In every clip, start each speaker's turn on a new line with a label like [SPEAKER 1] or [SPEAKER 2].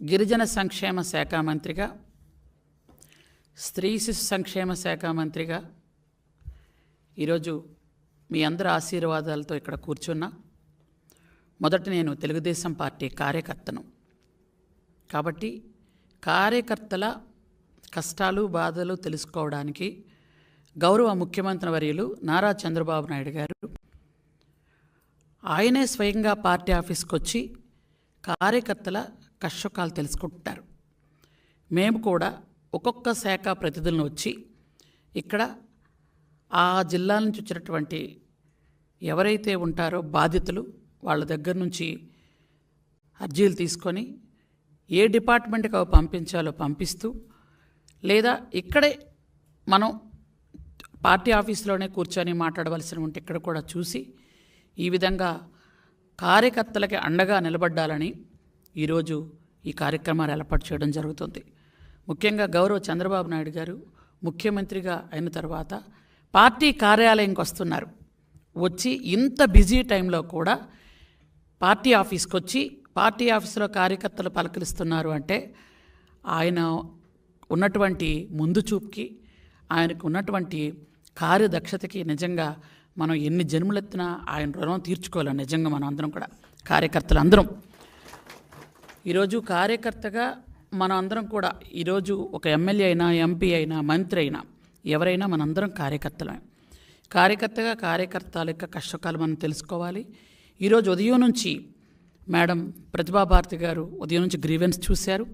[SPEAKER 1] గిరిజన సంక్షేమ శాఖ మంత్రిగా స్త్రీ శిశు సంక్షేమ శాఖ మంత్రిగా ఈరోజు మీ అందరి ఆశీర్వాదాలతో ఇక్కడ కూర్చున్నా. మొదట నేను తెలుగుదేశం పార్టీ కార్యకర్తను. కాబట్టి కార్యకర్తల కష్టాలు బాధలు తెలుసుకోవడానికి గౌరవ ముఖ్యమంత్రి వర్యులు నారా చంద్రబాబు నాయుడు గారు ఆయనే స్వయంగా పార్టీ ఆఫీస్కి వచ్చి కార్యకర్తల కష్టకాలు తెలుసుకుంటారు. మేము కూడా ఒక్కొక్క శాఖ ప్రతినిధులను వచ్చి ఇక్కడ ఆ జిల్లా నుంచి వచ్చినటువంటి ఎవరైతే ఉంటారో బాధితులు వాళ్ళ దగ్గర నుంచి అర్జీలు తీసుకొని ఏ డిపార్ట్మెంట్కి అవి పంపించాలో పంపిస్తూ లేదా ఇక్కడే మనం పార్టీ ఆఫీస్లోనే కూర్చొని మాట్లాడవలసిన ఉంటే ఇక్కడ కూడా చూసి ఈ విధంగా కార్యకర్తలకి అండగా నిలబడ్డాలని ఈరోజు ఈ కార్యక్రమాలు ఏర్పాటు చేయడం జరుగుతుంది. ముఖ్యంగా గౌరవ చంద్రబాబు నాయుడు గారు ముఖ్యమంత్రిగా అయిన తర్వాత పార్టీ కార్యాలయంకి వస్తున్నారు. వచ్చి ఇంత బిజీ టైంలో కూడా పార్టీ ఆఫీస్కి వచ్చి పార్టీ ఆఫీసులో కార్యకర్తలు పలకరిస్తున్నారు అంటే ఆయన ఉన్నటువంటి ముందు చూపుకి ఆయనకు ఉన్నటువంటి కార్యదక్షతకి నిజంగా మనం ఎన్ని జన్మలెత్తినా ఆయన రుణం తీర్చుకోవాలి. నిజంగా మనం అందరం కూడా కార్యకర్తలు అందరం ఈరోజు కార్యకర్తగా మనం అందరం కూడా ఈరోజు ఒక ఎమ్మెల్యే అయినా ఎంపీ అయినా మంత్రి అయినా ఎవరైనా మనందరం కార్యకర్తలమే. కార్యకర్తగా కార్యకర్తల యొక్క కష్టకాలు మనం తెలుసుకోవాలి. ఈరోజు ఉదయం నుంచి మేడం ప్రతిభాభారతి గారు ఉదయం నుంచి గ్రీవెన్స్ చూశారు.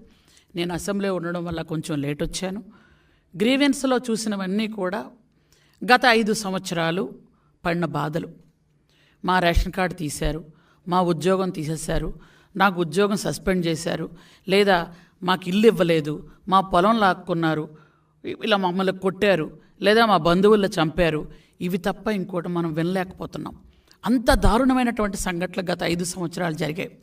[SPEAKER 1] నేను అసెంబ్లీ ఉండడం వల్ల కొంచెం లేట్ వచ్చాను. గ్రీవెన్స్లో చూసినవన్నీ కూడా గత ఐదు సంవత్సరాలు పడిన బాధలు. మా రేషన్ కార్డు తీశారు మా ఉద్యోగం తీసేశారు నాకు ఉద్యోగం సస్పెండ్ చేశారు. లేదా మాకు ఇల్లు ఇవ్వలేదు. మా పొలం లాక్కున్నారు. ఇలా మమ్మల్ని కొట్టారు. లేదా మా బంధువుల్లో చంపారు. ఇవి తప్ప ఇంకోటి మనం వినలేకపోతున్నాం. అంత దారుణమైనటువంటి సంఘటనలు గత ఐదు సంవత్సరాలు జరిగాయి.